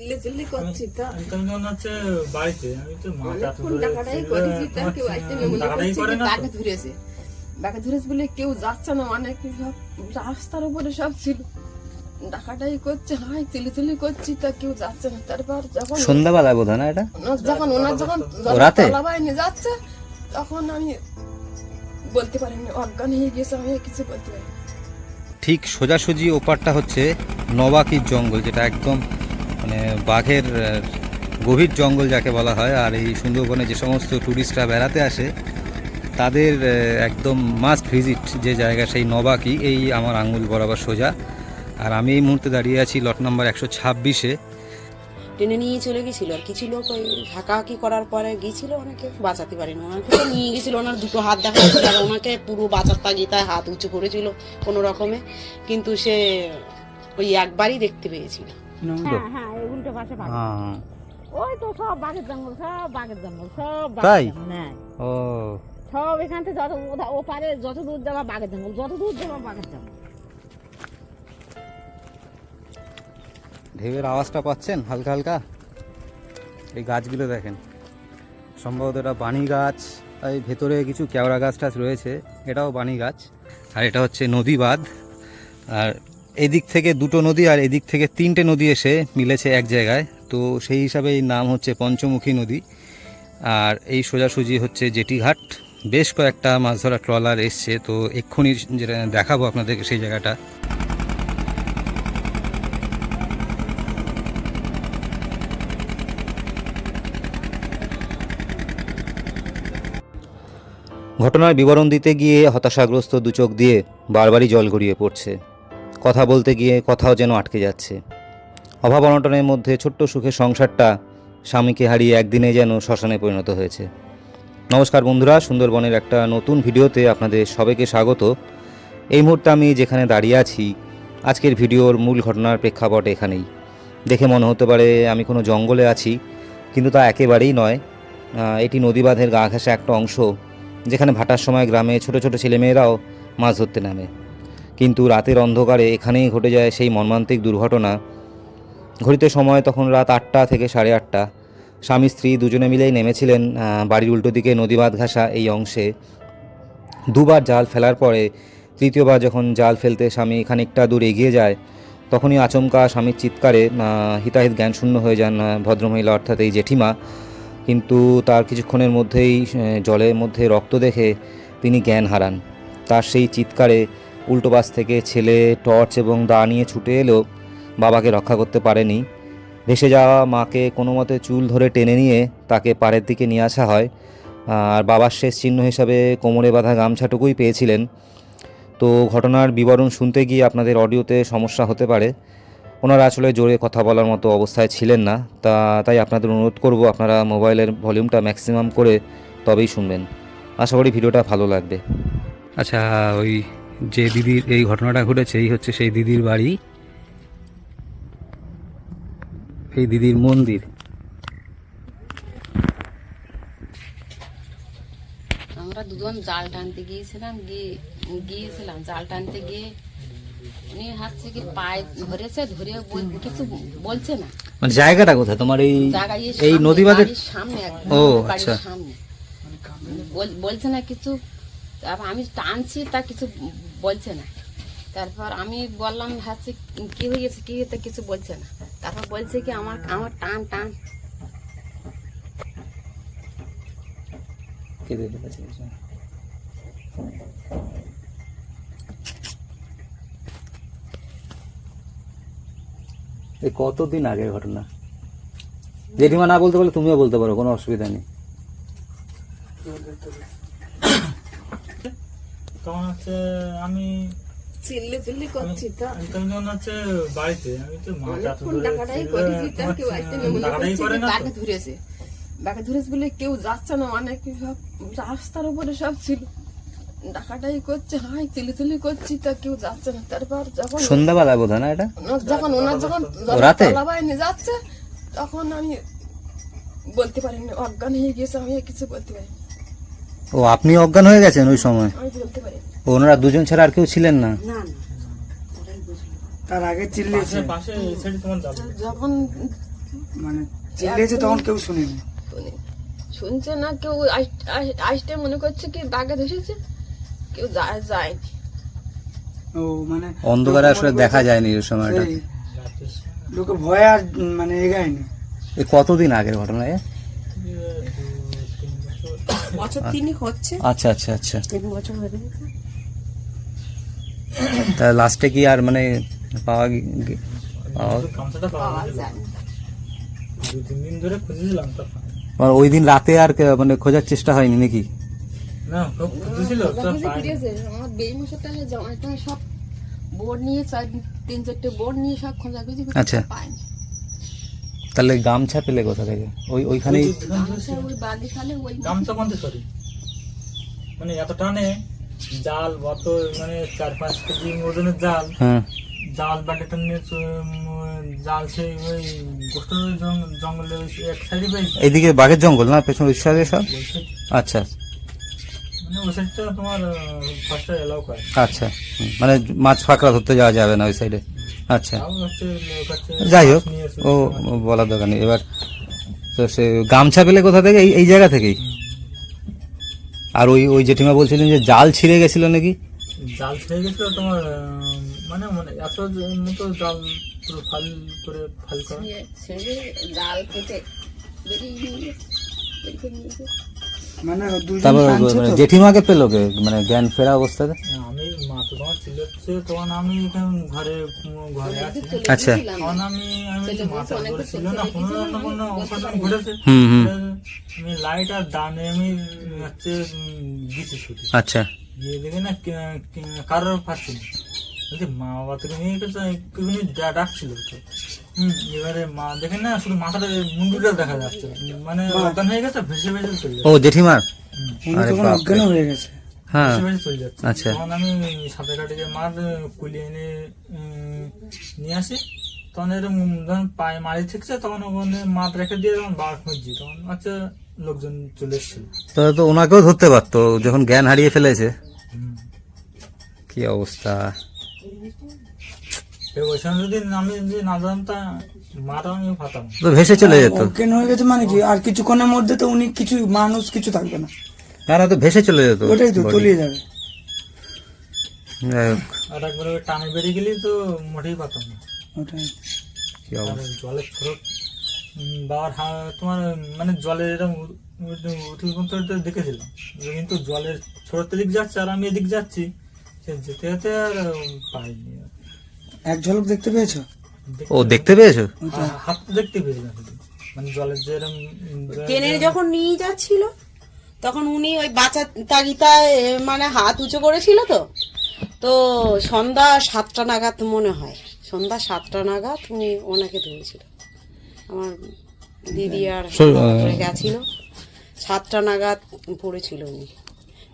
বলে কেউ যাচ্ছে না অনেক রাস্তার উপরে সব ছিল। ডাকাটাই করছে হাই চিলি চিলি করছি তা কেউ যাচ্ছে না। তারপর যখন সন্ধ্যাবেলা বোধ না এটা? যখন ওনার যখন রাতে? বাহিনী যাচ্ছে তখন আমি বলতে পারিনি অজ্ঞান হয়ে গেছে আমি কিছু বলতে পারি ঠিক সোজাসুজি ওপারটা হচ্ছে নবাকির জঙ্গল যেটা একদম মানে বাঘের গভীর জঙ্গল যাকে বলা হয় আর এই সুন্দরবনে যে সমস্ত ট্যুরিস্টরা বেড়াতে আসে তাদের একদম মাস্ট ভিজিট যে জায়গা সেই নবাকি এই আমার আঙ্গুল বরাবর সোজা। আর আমি এই মুহূর্তে দাঁড়িয়ে আছি লট নাম্বার একশো ছাব্বিশে। টেনে নিয়ে চলে গেছিল আর কিছু লোক ওই হাঁকাহাকি করার পরে গিয়েছিল ওনাকে বাঁচাতে পারেনি। ওনাকে তো নিয়ে গেছিল ওনার দুটো হাত দেখা যাচ্ছিল আর ওনাকে পুরো বাঁচার তাগিতায় হাত উঁচু করেছিল কোনো রকমে। কিন্তু সে ওই একবারই দেখতে পেয়েছিল। হ্যাঁ হ্যাঁ উল্টো পাশে বাঘ। হ্যাঁ। ওই তো সব বাঘের জঙ্গল সব বাঘের জঙ্গল সব তাই? হ্যাঁ। ও। সব এখান থেকে যত ওধা- ওপারে যত দূর যাবা বাঘের জঙ্গল যত দূর যাবা বাঘের জঙ্গল। ঢেউয়ের আওয়াজটা পাচ্ছেন হালকা হালকা? এই গাছগুলো দেখেন। সম্ভবত এটা বাণী গাছ আর এই ভেতরে কিছু কেওড়া গাছ টাছ রয়েছে এটাও বাণী গাছ। আর এটা হচ্ছে নদী বাঁধ আর এদিক থেকে দুটো নদী আর এদিক থেকে তিনটে নদী এসে মিলেছে এক জায়গায়। তো সেই হিসাবে এই নাম হচ্ছে পঞ্চমুখী নদী। আর এই সোজাসুজি হচ্ছে জেটিঘাট। বেশ কয়েকটা মাছ ধরা ট্রলার এসছে, তো এক্ষুনি যেটা দেখাবো আপনাদেরকে সেই জায়গাটা। ঘটনার বিবরণ দিতে গিয়ে হতাশাগ্রস্ত দু চোখ দিয়ে বারবারই জল গড়িয়ে পড়ছে। কথা বলতে গিয়ে কথাও যেন আটকে যাচ্ছে। অভাব অনটনের মধ্যে ছোট্ট সুখের সংসারটা স্বামীকে হারিয়ে একদিনে যেন শ্মশানে পরিণত হয়েছে। নমস্কার বন্ধুরা, সুন্দরবনের একটা নতুন ভিডিওতে আপনাদের সবাইকে স্বাগত। এই মুহূর্তে আমি যেখানে দাঁড়িয়ে আছি, আজকের ভিডিওর মূল ঘটনার প্রেক্ষাপট এখানেই। দেখে মনে হতে পারে আমি কোনো জঙ্গলে আছি, কিন্তু তা একেবারেই নয়। এটি নদীবাঁধের গা ঘেঁষা একটা অংশ, যেখানে ভাটার সময় গ্রামে ছোট ছোট ছেলেমেয়েরাও মাছ ধরতে নামে। কিন্তু রাতের অন্ধকারে এখানেই ঘটে যায় সেই মর্মান্তিক দুর্ঘটনা। ঘড়িতে সময় তখন রাত আটটা থেকে সাড়ে আটটা। স্বামী, স্ত্রী দুজনে মিলেই নেমেছিলেন বাড়ির উল্টো দিকে নদীবাঁধ ঘাসা এই অংশে। দুবার জাল ফেলার পরে, তৃতীয়বার যখন জাল ফেলতে স্বামী খানিকটা দূর এগিয়ে যায়, তখনই আচমকা স্বামীর চিৎকারে হিতাহিত জ্ঞানশূন্য হয়ে যান ভদ্রমহিলা অর্থাৎ এই জেঠিমা। কিন্তু তার কিছুক্ষণের মধ্যেই জলের মধ্যে রক্ত দেখে তিনি জ্ঞান হারান। তার সেই চিৎকারে উল্টো পাশ থেকে ছেলে টর্চ এবং দা নিয়ে ছুটে এলো বাবাকে রক্ষা করতে পারেনি। ভেসে যাওয়া মাকে কোনো মতে চুল ধরে টেনে নিয়ে তাকে পাড়ের দিকে নিয়ে আসা হয়। আর বাবার শেষ চিহ্ন হিসাবে কোমরে বাঁধা গামছাটুকুই পেয়েছিলেন। তো ঘটনার বিবরণ শুনতে গিয়ে আপনাদের অডিওতে সমস্যা হতে পারে। ওনারা আসলে জোরে কথা বলার মতো অবস্থায় ছিলেন না। তা, তাই আপনাদের অনুরোধ করব আপনারা মোবাইলের ভলিউমটা ম্যাক্সিমাম করে তবেই শুনবেন। আশা করি ভিডিওটা ভালো লাগবে। আচ্ছা ওই যে দিদির এই ঘটনাটা ঘটেছে এই হচ্ছে সেই দিদির বাড়ি। এই দিদির মন্দির। আমরা দুজন জাল টানতে গিয়েছিলাম গিয়ে গিয়েছিলাম জাল টানতে গিয়ে উনি হচ্ছে কি পায়ে ধরেছে ধরে কিছু বলছে না। মানে জায়গাটা কোথায়? তোমার এই এই সামনে, নদীবাদের বাড়ির সামনে ও, আচ্ছা। সামনে। বলছে না কিছু আমি টানছি তা কিছু বলছে না। তারপর আমি বললাম হচ্ছে কি হয়েছে? কি হয়েছে? কিছু বলছে না। তারপর বলছে কি, আমার আমার টান টান। কতদিন আগে ঘটনা? জেঠিমা না বলতে পারলে তুমিও বলতে পারো, কোনো অসুবিধা নেই। তখন হচ্ছে আমি চিল্লি চিল্লি করছি তো। আমি তো হচ্ছে বাড়িতে আমি তো মাথা অনেকক্ষণ টাকাটাই করেছি তার কেউ আসতে নেই টাকাটাই করে না তাকে ধরেছে। ধরেছে বলে কেউ যাচ্ছে না অনেক সব রাস্তার উপরে সব ছিল। ডাকাটাই করছে হাই চিলি চিলি করছি তা কেউ যাচ্ছে না। তারপর যখন সন্ধ্যাবেলা বোধ না এটা? যখন ওনার যখন রাতে? বাহিনী যাচ্ছে তখন আমি বলতে পারিনি অজ্ঞান হয়ে গেছে আমি কিছু বলতে পারিনি। ও আপনি অজ্ঞান হয়ে গেছেন ওই সময়? আমি বলতে পারি। ওনারা দুজন ছাড়া আর কেউ ছিলেন না? তোমার যাবে। যখন মানে চিল্লেছে তখন কেউ শুনেনি। শুনি শুনছে না কেউ আস- আস- আসতে মনে করছে কি বাঘে ধসেছে? কেউ যায় যায়নি। ও মানে অন্ধকারে আসলে দেখা যায়নি ওই সময়টা লোকে ভয় আর মানে এগায়নি। এ কতদিন আগের ঘটনা এ? বছর তিনিক হচ্ছে। আচ্ছা আচ্ছা আচ্ছা। তিন বছর হয়ে গেছে। তা লাস্টে কি আর মানে পাওয়া গে- পাওয়া- পাওয়া মানে ওই দিন রাতে আর কে- মানে খোঁজার চেষ্টা হয়নি নাকি? আমার বেই জামাইটা সব বোর্ড নিয়ে চার তিন চারটে বোর্ড নিয়ে সব খোঁজাখুঁজি আচ্ছা। পায়নি। তাহলে গামছা পেলে কোথা থেকে? ওই ওইখানেই গামছা ওই বালি গামছা কোনতে সরি মানে এত টানে জাল অত মানে চার পাঁচ কেজি ওজনের জাল। হ্যাঁ। জাল বাটিটা নিয়ে জাল সেই ওই গোষ্ঠ জঙ্গলে ওই এক সাইডে পেয়েছি এইদিকে বাঘের জঙ্গল না? পেছনে ওই সাইডে সব? আচ্ছা। মানে ওই সাইডটা তোমার ফার্স্ট এলাও করে। আচ্ছা। মানে মাছ ফাঁকড়া ধরতে যাওয়া যাবে না ওই সাইডে? আচ্ছা। যাই হোক ও ও বলার দরকার নেই। এবার তো সে গামছা পেলে কোথা থেকে? এই এই জায়গা থেকেই? আর ওই ওই জেঠিমা বলছিলেন যে জাল ছিঁড়ে গেছিল নাকি? জাল ছেড়ে গেছিল তোমার মানে মানে এত মতো জাল পুরো ফাল করে ফাল করা। জাল কেটে। মানে তারপর মানে জেঠিমাকে পেল কে? মানে জ্ঞান ফেরা অবস্থাতে? তো তোমার ছিল হচ্ছে তখন আমি এখানে ঘরে ঘরে আছি। আচ্ছা। তখন আমি আমি মাথা ছিল না কোনো না কোনো অঘটন ঘটেছে। হুম হুম। আমি লাইট আর ডানে আমি হচ্ছে আচ্ছা। গিয়ে দেখে না কারোর পাচ্ছি না বলছি মা বাবা থেকে নিয়ে গেছে একটুখানি ডা- ডাকছিল তো। হুম এবারে মা দেখে না শুধু মাথাটা মুন্ডুটা দেখা যাচ্ছে। মানে অজ্ঞান হয়ে গেছে ভেসে ভেসে চলে ও জেঠিমার। অজ্ঞান হয়ে গেছে। হ্যাঁ। চলে যাচ্ছে। আচ্ছা। তখন আমি সাঁতার কাটে মার কুলিয়ে এনে নিয়ে আসি তখন এরকম যখন পায়ে মারি ঠিকছে তখন ওখানে মাঠ রেখে দিয়ে তখন বার খুঁজছি তখন হচ্ছে লোকজন চলে এসেছিল। তাহলে তো ওনাকেও ধরতে পারতো যখন জ্ঞান হারিয়ে ফেলেছে। কি অবস্থা? এই ওই যদি আমি যদি না জানতাম মাটা আমি ফাতাম তো ভেসে চলে যেত। হয়ে গেছে মানে কি? আর কিছুক্ষণের মধ্যে তো উনি কিছু মানুষ কিছু থাকবে না। না না তো ভেসে চলে যেত ওটাই তো। তলিয়ে যাবে। যাই হোক, আর একবার টানে বেরিয়ে গেলি তো মোটেই পাতাম না। ওটাই। কি অবস্থা? জলের বাবার হা তোমার মানে জলের এরকম উঠি তো দেখেছিলাম। কিন্তু জলের দিক যাচ্ছে আর আমি এদিক যাচ্ছি সে যেতে যেতে আর পাইনি এক ঝলক দেখতে পেয়েছ? ও দেখতে পেয়েছ? হাত তো দেখতে পেয়েছিলাম। মানে জলের যে- যখন নিয়ে যাচ্ছিল তখন উনি ওই বাচ্চা তাগিতায় মানে হাত উঁচু করেছিল তো। তো সন্ধ্যা সাতটা নাগাদ মনে হয় সন্ধ্যা সাতটা নাগাদ উনি ওনাকে ধরেছিল। আমার দিদি আর গেছিল। সাতটা নাগাদ পড়েছিল উনি।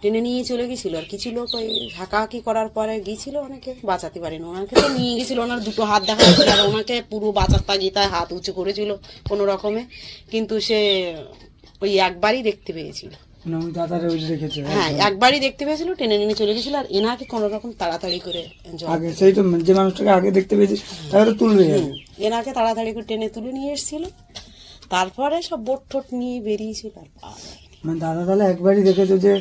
টেনে নিয়ে চলে গেছিল আর কিছু লোক ওই হাঁকাহাঁকি করার পরে গিয়েছিল অনেকে বাঁচাতে পারেনি। ওনাকে তো নিয়ে গেছিল ওনার দুটো হাত দেখা যাচ্ছিল আর ওনাকে পুরো বাঁচার তাগিতায় হাত উঁচু করেছিল কোনো রকমে। কিন্তু সে ওই একবারই দেখতে পেয়েছিল। হ্যাঁ একবারই দেখতে পেয়েছিল টেনে নিয়ে চলে গেছিল আর এনাকে কোনো রকম তাড়াতাড়ি করে আগে সেই তো যে মানুষটাকে আগে দেখতে পেয়েছি তাকে তো তুলবে। এনাকে তাড়াতাড়ি করে টেনে তুলে নিয়ে এসেছিল। তারপরে সব বোট টোট নিয়ে বেরিয়েছিল আর পাওয়া মানে দাদা তাহলে একবারই দেখেছ যে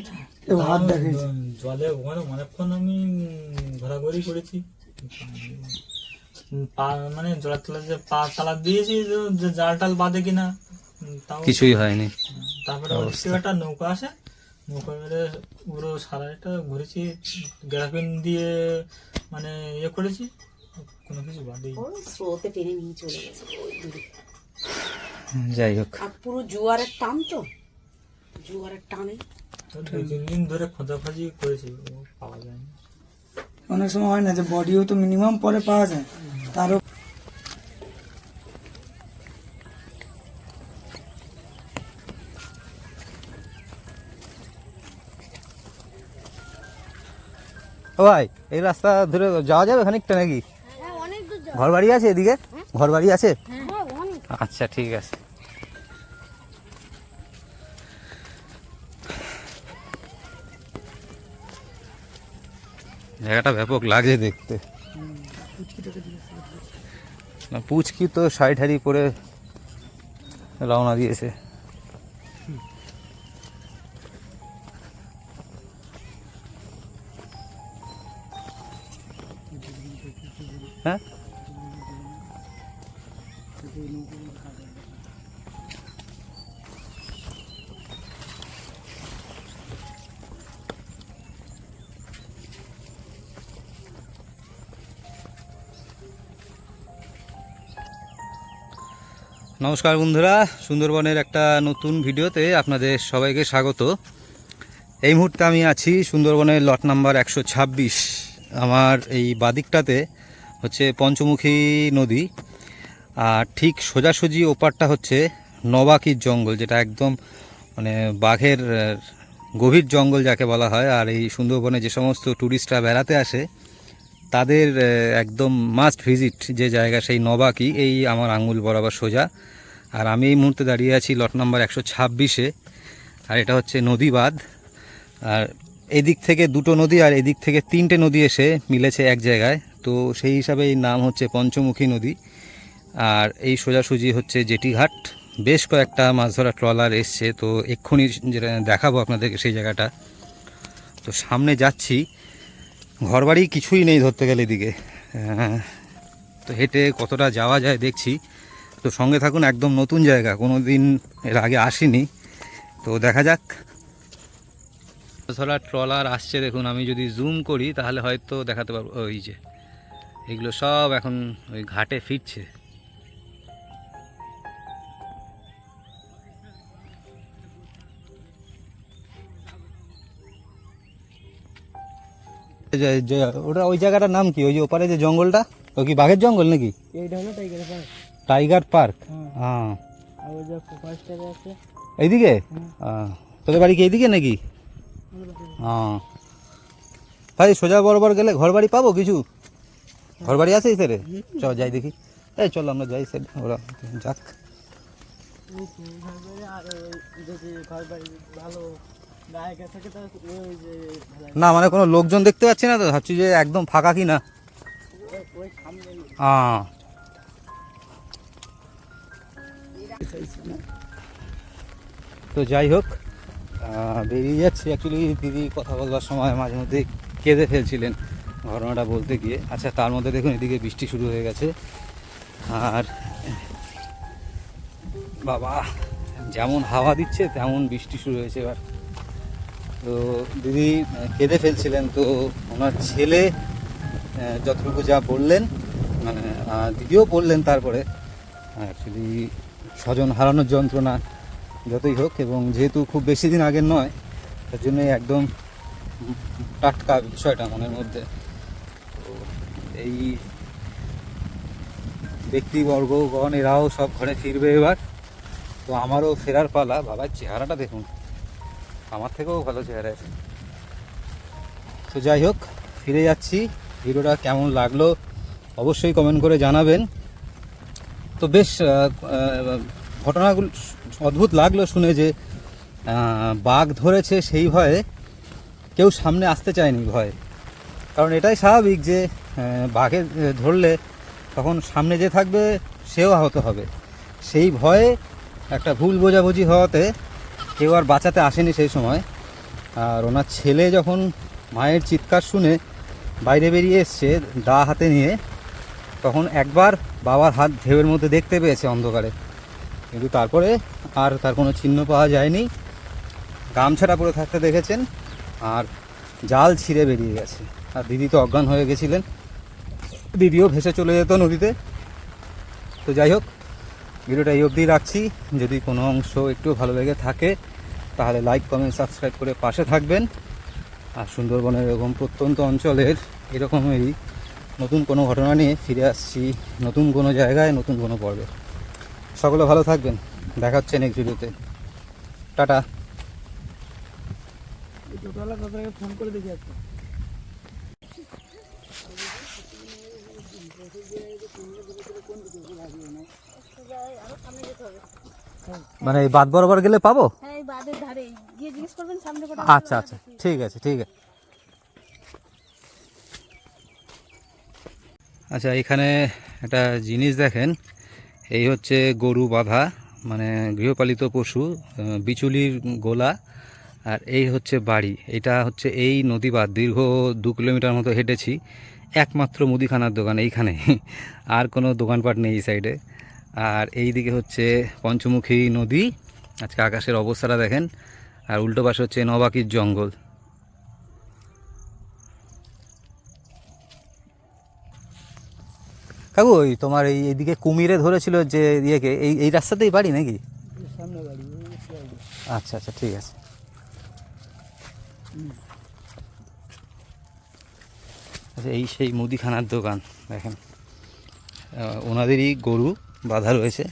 হাত দেখাইছে। উম, জলে ওখানে অনেকক্ষণ আমি ঘোরাঘুরি করেছি। পা মানে জলের তলা যে পা চালা দিয়েছি যে জাল টাল বাঁধে কিনা কিছুই হয়নি। তারপরে একটা নৌকা আসে নৌকা পুরো সারা এটা ঘুরেছি গ্রাফিন দিয়ে মানে ইয়ে করেছি কোনো কিছু বাদেই ওই স্রোতে টেনে নিয়ে চলে গেছে যাই হোক। আর পুরো জোয়ারের টান তো জোয়ারের টানে। তো তিন দিন ধরে খোঁজাখুঁজি করেছি ও পাওয়া যায়নি। অনেক সময় হয় না যে বডিও তো মিনিমাম পরে পাওয়া যায় তারও ভাই এই রাস্তা ধরে যাওয়া যাবে খানিকটা নাকি? ঘর বাড়ি আছে এদিকে? ঘর বাড়ি আছে? আচ্ছা ঠিক আছে। জায়গাটা ব্যাপক লাগে দেখতে। পুচকি তো শাড়ি ঠাড়ি পরে রওনা দিয়েছে। নমস্কার বন্ধুরা, সুন্দরবনের একটা নতুন ভিডিওতে আপনাদের সবাইকে স্বাগত। এই মুহূর্তে আমি আছি সুন্দরবনের লট নাম্বার একশো ছাব্বিশ। আমার এই বাদিকটাতে হচ্ছে পঞ্চমুখী নদী। আর ঠিক সোজাসুজি ওপারটা হচ্ছে নবাকির জঙ্গল, যেটা একদম মানে বাঘের গভীর জঙ্গল যাকে বলা হয়। আর এই সুন্দরবনে যে সমস্ত ট্যুরিস্টরা বেড়াতে আসে, তাদের একদম মাস্ট ভিজিট যে জায়গা সেই নবাকি, এই আমার আঙ্গুল বরাবর সোজা। আর আমি এই মুহূর্তে দাঁড়িয়ে আছি লট নাম্বার একশো ছাব্বিশে, আর এটা হচ্ছে নদী বাঁধ আর এদিক থেকে দুটো নদী আর এদিক থেকে তিনটে নদী এসে মিলেছে এক জায়গায়। তো সেই হিসাবে এই নাম হচ্ছে পঞ্চমুখী নদী। আর এই সোজাসুজি হচ্ছে জেটিঘাট। বেশ কয়েকটা মাছ ধরা ট্রলার এসছে, তো এক্ষুনি যেটা দেখাবো আপনাদেরকে সেই জায়গাটা। তো সামনে যাচ্ছি। ঘরবাড়ি কিছুই নেই ধরতে গেলে এদিকে। তো হেঁটে কতটা যাওয়া যায় দেখছি। তো সঙ্গে থাকুন একদম নতুন জায়গা কোনো দিন এর আগে আসিনি। তো দেখা যাক। ধরা ট্রলার আসছে দেখুন আমি যদি জুম করি তাহলে হয়তো দেখাতে পারব ওই যে। এগুলো সব এখন ওই ঘাটে ফিরছে। ওটা ওই জায়গাটার নাম কি? ওই যে ওপারে যে জঙ্গলটা? ও কি বাঘের জঙ্গল নাকি? এইটা হলো টাইগার পার্ক টাইগার পার্ক? হ্যাঁ এইদিকে? তোদের বাড়ি কি এইদিকে নাকি? হ্যাঁ ভাই সোজা বরাবর গেলে ঘর বাড়ি পাবো কিছু? ঘর বাড়ি আছে স্যারে চ যাই দেখি। এই চল আমরা যাই স্যার ওরা যাক। না মানে কোনো লোকজন দেখতে পাচ্ছি না তো ভাবছি যে একদম ফাঁকা কি না হ্যাঁ তো যাই হোক বেরিয়ে যাচ্ছি অ্যাকচুয়ালি দিদি কথা বলবার সময় মাঝে মধ্যে কেঁদে ফেলছিলেন ঘটনাটা বলতে গিয়ে। আচ্ছা তার মধ্যে দেখুন, এদিকে বৃষ্টি শুরু হয়ে গেছে। আর বাবা, যেমন হাওয়া দিচ্ছে, তেমন বৃষ্টি শুরু হয়েছে এবার। তো দিদি কেঁদে ফেলছিলেন। তো ওনার ছেলে যতটুকু যা বললেন মানে দিদিও বললেন তারপরে। অ্যাকচুয়ালি স্বজন হারানোর যন্ত্রণা যতই হোক এবং যেহেতু খুব বেশি দিন আগের নয়, তার জন্য একদম টাটকা বিষয়টা মনের মধ্যে। তো এই ব্যক্তিবর্গগণ, এরাও সব ঘরে ফিরবে এবার। তো আমারও ফেরার পালা। বাবার চেহারাটা দেখুন। আমার থেকেও ভালো চেহারা আছে তো যাই হোক, ফিরে যাচ্ছি। ভিডিওটা কেমন লাগল অবশ্যই কমেন্ট করে জানাবেন। তো বেশ ঘটনাগুলো অদ্ভুত লাগল শুনে যে বাঘ ধরেছে সেই ভয়ে কেউ সামনে আসতে চায়নি ভয়ে। কারণ এটাই স্বাভাবিক যে বাঘে ধরলে তখন সামনে যে থাকবে সেও আহত হবে। সেই ভয়ে একটা ভুল বোঝাবুঝি হওয়াতে কেউ আর বাঁচাতে আসেনি সেই সময়। আর ওনার ছেলে যখন মায়ের চিৎকার শুনে বাইরে বেরিয়ে এসছে দা হাতে নিয়ে তখন একবার বাবার হাত ঢেউয়ের মধ্যে দেখতে পেয়েছে অন্ধকারে। কিন্তু তারপরে আর তার কোনো চিহ্ন পাওয়া যায়নি। গামছাটা পরে থাকতে দেখেছেন, আর জাল ছিঁড়ে বেরিয়ে গেছে। আর দিদি তো অজ্ঞান হয়ে গেছিলেন। দিদিও ভেসে চলে যেত নদীতে। তো যাই হোক, ভিডিওটা এই অবধি রাখছি। যদি কোনো অংশ একটু ভালো লেগে থাকে, তাহলে লাইক কমেন্ট সাবস্ক্রাইব করে পাশে থাকবেন। আর সুন্দরবনের এরকম প্রত্যন্ত অঞ্চলের এরকমই নতুন কোনো ঘটনা নিয়ে ফিরে আসছি নতুন কোনো জায়গায় নতুন কোনো পর্বে। সকলে ভালো থাকবেন। দেখা হচ্ছে নেক্সট ভিডিওতে টাটা। ফোন করে দেখি মানে এই বাদ বরাবর গেলে পাবো? হ্যাঁ আচ্ছা আচ্ছা। ঠিক আছে ঠিক আছে। আচ্ছা এখানে একটা জিনিস দেখেন। এই হচ্ছে গরু বাঁধা মানে গৃহপালিত পশু বিচুলির গোলা, আর এই হচ্ছে বাড়ি। এটা হচ্ছে এই নদী বাদ দীর্ঘ দু কিলোমিটার মতো হেঁটেছি, একমাত্র মুদিখানার দোকান এইখানে। আর কোনো দোকানপাট নেই এই সাইডে। আর এই দিকে হচ্ছে পঞ্চমুখী নদী। আজকে আকাশের অবস্থাটা দেখেন। আর উল্টো পাশে হচ্ছে নবাকির জঙ্গল। কাকু, ওই তোমার এই এইদিকে কুমিরে ধরেছিল যে ইয়েকে, এই এই রাস্তাতেই বাড়ি নাকি? আচ্ছা আচ্ছা ঠিক আছে। আচ্ছা এই সেই মুদিখানার দোকান, দেখেন। ওনাদেরই গরু বাঁধা রয়েছে।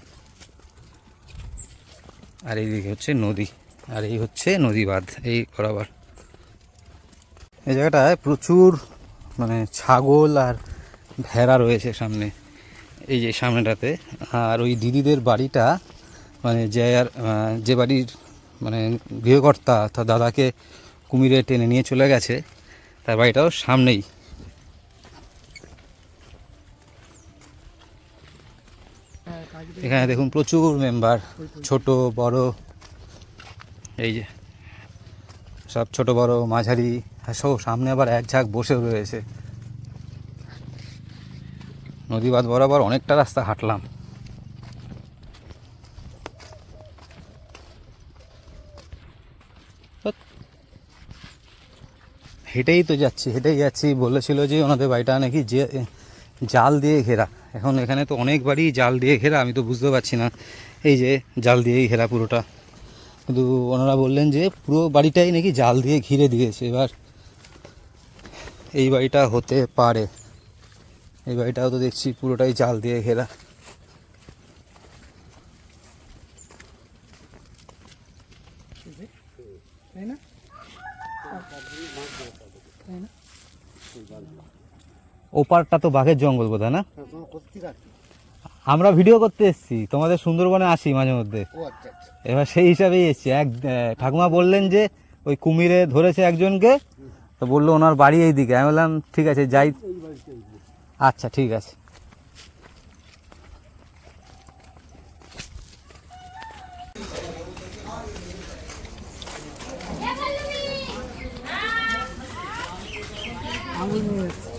আর এইদিকে হচ্ছে নদী, আর এই হচ্ছে নদী বাঁধ এই বরাবর। এই জায়গাটায় প্রচুর মানে ছাগল আর ভেড়া রয়েছে সামনে, এই যে সামনেটাতে। আর ওই দিদিদের বাড়িটা মানে যে আর যে বাড়ির মানে গৃহকর্তা অর্থাৎ দাদাকে কুমিরে টেনে নিয়ে চলে গেছে, তার বাড়িটাও সামনেই। এখানে দেখুন প্রচুর মেম্বার, ছোট, বড়, এই যে সব ছোট, বড়, মাঝারি সব সামনে আবার এক ঝাঁক বসে রয়েছে। নদী বাঁধ বরাবর অনেকটা রাস্তা হাঁটলাম। হেঁটেই তো যাচ্ছি, হেঁটেই যাচ্ছি। বলেছিল যে ওনাদের বাড়িটা নাকি যে, জাল দিয়ে ঘেরা। এখন এখানে তো অনেক বাড়ি জাল দিয়ে ঘেরা, আমি তো বুঝতে পারছি না। এই যে জাল দিয়েই ঘেরা পুরোটা। কিন্তু ওনারা বললেন যে পুরো বাড়িটাই নাকি জাল দিয়ে ঘিরে দিয়েছে। এবার এই বাড়িটা হতে পারে। এই বাড়িটাও তো দেখছি পুরোটাই জাল দিয়ে ঘেরা। ওপারটা তো বাঘের জঙ্গল বোধ না? আমরা ভিডিও করতে এসেছি তোমাদের সুন্দরবনে আসি মাঝে মধ্যে। এবার সেই হিসাবেই এসেছি। এক ঠাকুমা বললেন যে ওই কুমিরে ধরেছে একজনকে তো বলল ওনার বাড়ি এই দিকে আমি বললাম ঠিক আছে যাই। আচ্ছা ঠিক আছে। থাক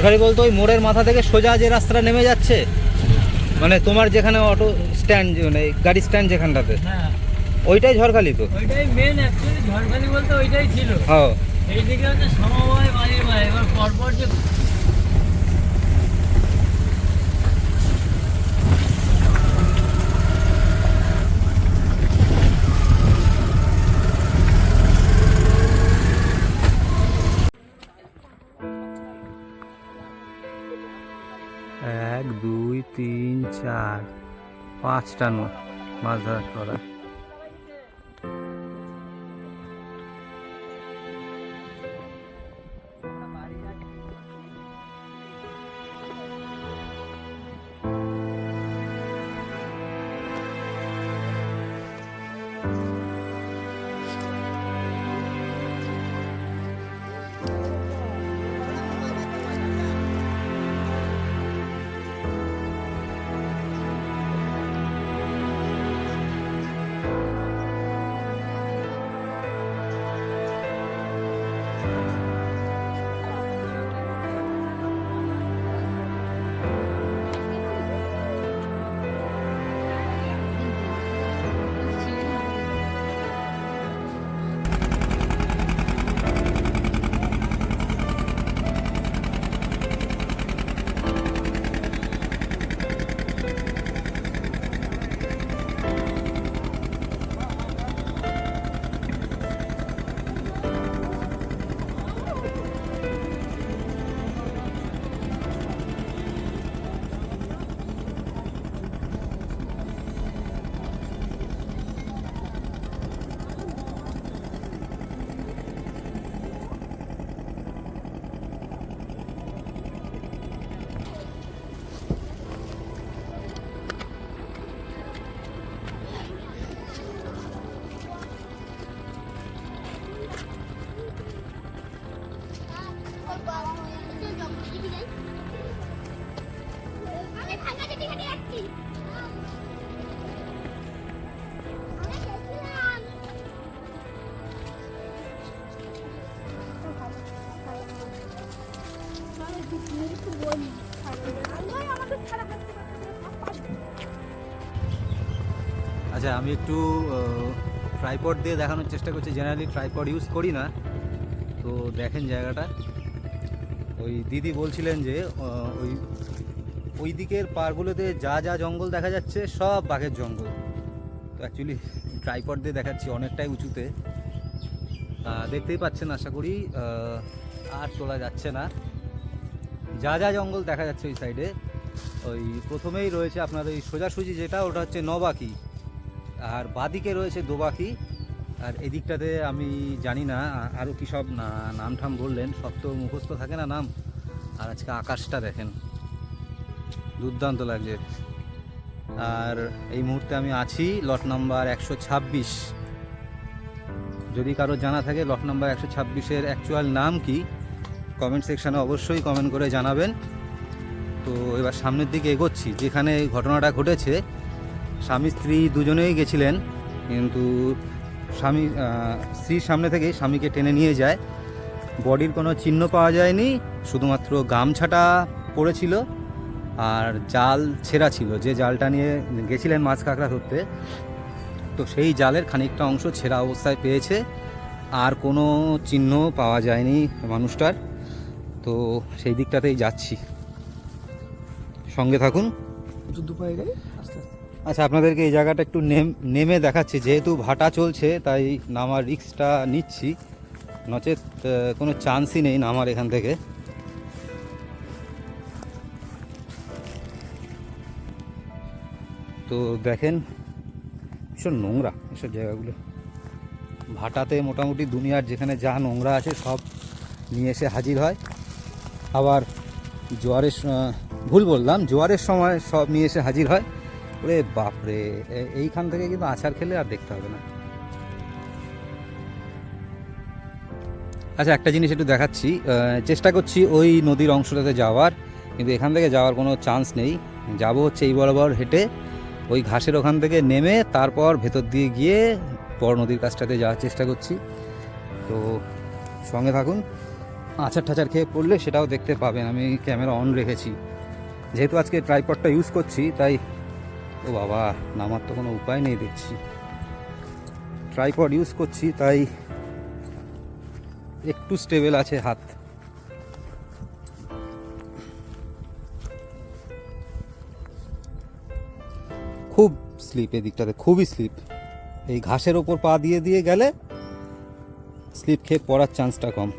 ঝড়খালি বলতে ওই মোড়ের মাথা থেকে সোজা যে রাস্তাটা নেমে যাচ্ছে মানে তোমার যেখানে অটো স্ট্যান্ড মানে গাড়ি স্ট্যান্ড যেখানটাতে হ্যাঁ। ওইটাই ঝড়খালি তো? ওইটাই মেন অ্যাকচুয়ালি ঝড়খালি বলতে ওইটাই ছিল। হ্যাঁ। এইদিকে হচ্ছে সমবায় বাড়ির বাড়ি এবার পরপর যে চার পাঁচটা নোট মাছ ধরার করা। আচ্ছা আমি একটু ট্রাইপড দিয়ে দেখানোর চেষ্টা করছি। জেনারেলি ট্রাইপড ইউজ করি না। তো দেখেন জায়গাটা। ওই দিদি বলছিলেন যে ওই ওই দিকের পারগুলোতে যা যা জঙ্গল দেখা যাচ্ছে, সব বাঘের জঙ্গল। তো অ্যাকচুয়ালি ট্রাইপড দিয়ে দেখাচ্ছি অনেকটাই উঁচুতে। দেখতেই পাচ্ছেন, আশা করি আর তোলা যাচ্ছে না। যা যা জঙ্গল দেখা যাচ্ছে ওই সাইডে ওই প্রথমেই রয়েছে আপনার ওই সোজাসুজি যেটা, ওটা হচ্ছে নবাকি। আর বাদিকে রয়েছে দোবাকি আর এদিকটাতে আমি জানি না আরও কী সব নাম ঠাম বললেন, সব তো মুখস্থ থাকে না নাম। আর আজকে আকাশটা দেখেন, দুর্দান্ত লাগছে। আর এই মুহূর্তে আমি আছি লট নাম্বার একশো ছাব্বিশ। যদি কারও জানা থাকে লট নাম্বার একশো ছাব্বিশের অ্যাকচুয়াল নাম কি কমেন্ট সেকশানে অবশ্যই কমেন্ট করে জানাবেন। তো এবার সামনের দিকে এগোচ্ছি, যেখানে ঘটনাটা ঘটেছে স্বামী, স্ত্রী দুজনেই গেছিলেন, কিন্তু স্বামী স্ত্রীর সামনে থেকেই স্বামীকে টেনে নিয়ে যায়। বডির কোনো চিহ্ন পাওয়া যায়নি, শুধুমাত্র গামছাটা পড়েছিল আর জাল ছেঁড়া ছিল। যে জালটা নিয়ে গেছিলেন মাছ কাঁকড়া ধরতে, তো সেই জালের খানিকটা অংশ ছেঁড়া অবস্থায় পেয়েছে। আর কোনো চিহ্ন পাওয়া যায়নি মানুষটার। তো সেই দিকটাতেই যাচ্ছি। সঙ্গে থাকুন। আস্তে আস্তে আচ্ছা আপনাদেরকে এই জায়গাটা একটু নেম- নেমে দেখাচ্ছি। যেহেতু ভাটা চলছে, তাই নামার রিক্সটা নিচ্ছি। নচেত কোনো চান্সই নেই নামার এখান থেকে। তো দেখেন, ভীষণ নোংরা এসব জায়গাগুলো। ভাটাতে মোটামুটি দুনিয়ার যেখানে যা নোংরা আছে, সব নিয়ে এসে হাজির হয়। আবার জোয়ারের ভুল বললাম, জোয়ারের সময় সব নিয়ে এসে হাজির হয়। ওরে বাপরে এইখান থেকে কিন্তু আছাড় খেলে আর দেখতে হবে না। আচ্ছা একটা জিনিস একটু দেখাচ্ছি। চেষ্টা করছি ওই নদীর অংশটাতে যাওয়ার, কিন্তু এখান থেকে যাওয়ার কোনো চান্স নেই। যাব হচ্ছে এই বরাবর হেঁটে, ওই ঘাসের ওখান থেকে নেমে তারপর ভেতর দিয়ে গিয়ে বড় নদীর কাছটাতে যাওয়ার চেষ্টা করছি। তো সঙ্গে থাকুন, আচার টাচার খেয়ে পড়লে সেটাও দেখতে পাবেন। আমি ক্যামেরা অন রেখেছি। যেহেতু আজকে ট্রাইপডটা ইউজ করছি, তাই ও বাবা, নামার তো কোনো উপায় নেই দেখছি। ট্রাইপড ইউজ করছি, তাই একটু স্টেবেল আছে হাত। খুব স্লিপ এদিকটাতে, খুবই স্লিপ এই ঘাসের ওপর পা দিয়ে দিয়ে গেলে স্লিপ খেয়ে পড়ার চান্সটা কম।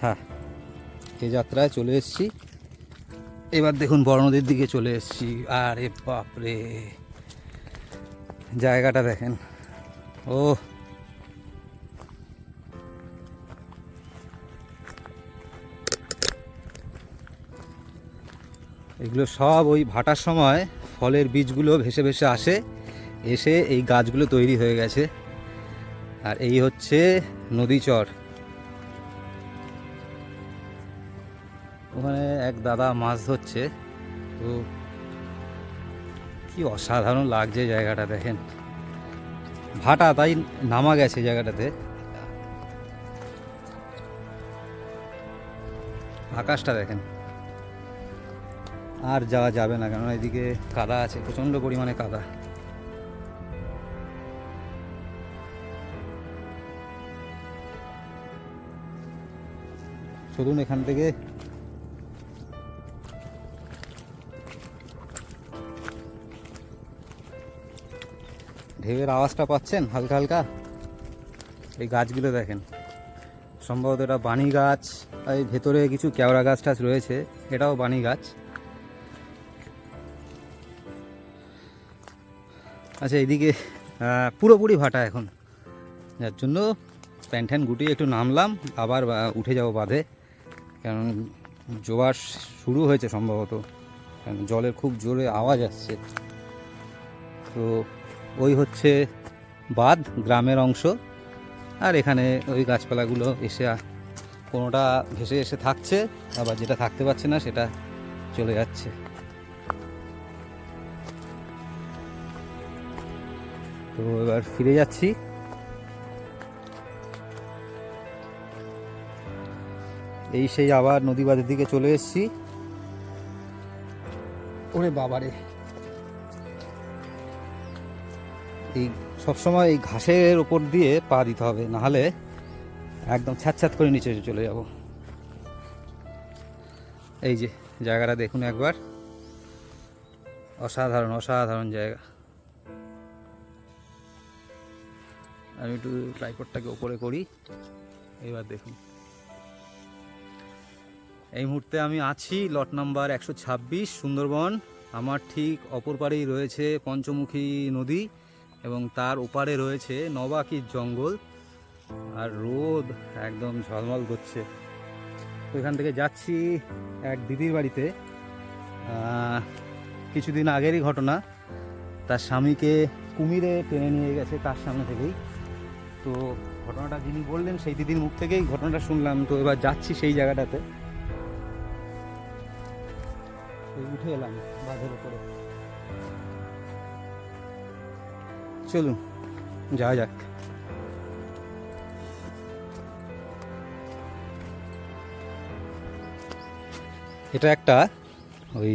হ্যাঁ এ যাত্রায় চলে এসেছি। এবার দেখুন বড় নদীর দিকে চলে এসেছি। আরে বাপরে। জায়গাটা দেখেন। ও। এগুলো সব ওই ভাটার সময় ফলের বীজগুলো ভেসে ভেসে আসে, এসে এই গাছগুলো তৈরি হয়ে গেছে। আর এই হচ্ছে নদীচর। দাদা মাছ ধরছে, তো কি অসাধারণ লাগছে জায়গাটা দেখেন। ভাটা, তাই নামা গেছে জায়গাটাতে। আকাশটা দেখেন। আর যাওয়া যাবে না কেননা এদিকে কাদা আছে, প্রচণ্ড পরিমাণে কাদা। চলুন এখান থেকে ঢেউয়ের আওয়াজটা পাচ্ছেন হালকা হালকা? এই গাছগুলো দেখেন। সম্ভবত এটা বাণী গাছ, আর এই ভেতরে কিছু কেওড়া গাছ টাছ রয়েছে, এটাও বাণী গাছ। আচ্ছা এদিকে পুরোপুরি ভাটা এখন। যার জন্য প্যান্ট ট্যান গুটিয়ে একটু নামলাম, আবার উঠে যাব বাঁধে। কারণ জোয়ার শুরু হয়েছে সম্ভবত। জলের খুব জোরে আওয়াজ আসছে। তো ওই হচ্ছে বাঁধ, গ্রামের অংশ। আর এখানে ওই গাছপালাগুলো এসে কোনোটা ভেসে এসে থাকছে, আবার যেটা থাকতে পারছে না সেটা চলে যাচ্ছে। তো এবার ফিরে যাচ্ছি। এই সেই আবার নদী বাঁধের দিকে চলে এসেছি। ওরে বাবারে। এই সবসময় এই ঘাসের ওপর দিয়ে পা দিতে হবে, নাহলে একদম ছ্যাঁত করে নিচে চলে যাব। এই যে জায়গাটা দেখুন একবার। অসাধারণ অসাধারণ জায়গা। আমি একটু ট্রাইপডটাকে ওপরে করি, এবার দেখুন। এই মুহূর্তে আমি আছি লট নাম্বার একশো ছাব্বিশ সুন্দরবন। আমার ঠিক অপর পাড়েই রয়েছে পঞ্চমুখী নদী। এবং তার ওপারে রয়েছে নবাকির জঙ্গল আর রোদ একদম ঝলমল করছে। তো এখান থেকে যাচ্ছি এক দিদির বাড়িতে। কিছুদিন আগেরই ঘটনা। তার স্বামীকে কুমিরে টেনে নিয়ে গেছে তার সামনে থেকেই। তো ঘটনাটা যিনি বললেন, সেই দিদির মুখ থেকেই ঘটনাটা শুনলাম। তো এবার যাচ্ছি সেই জায়গাটাতে। উঠে এলাম বাঁধের উপরে। চলুন যাওয়া যাক। এটা একটা ওই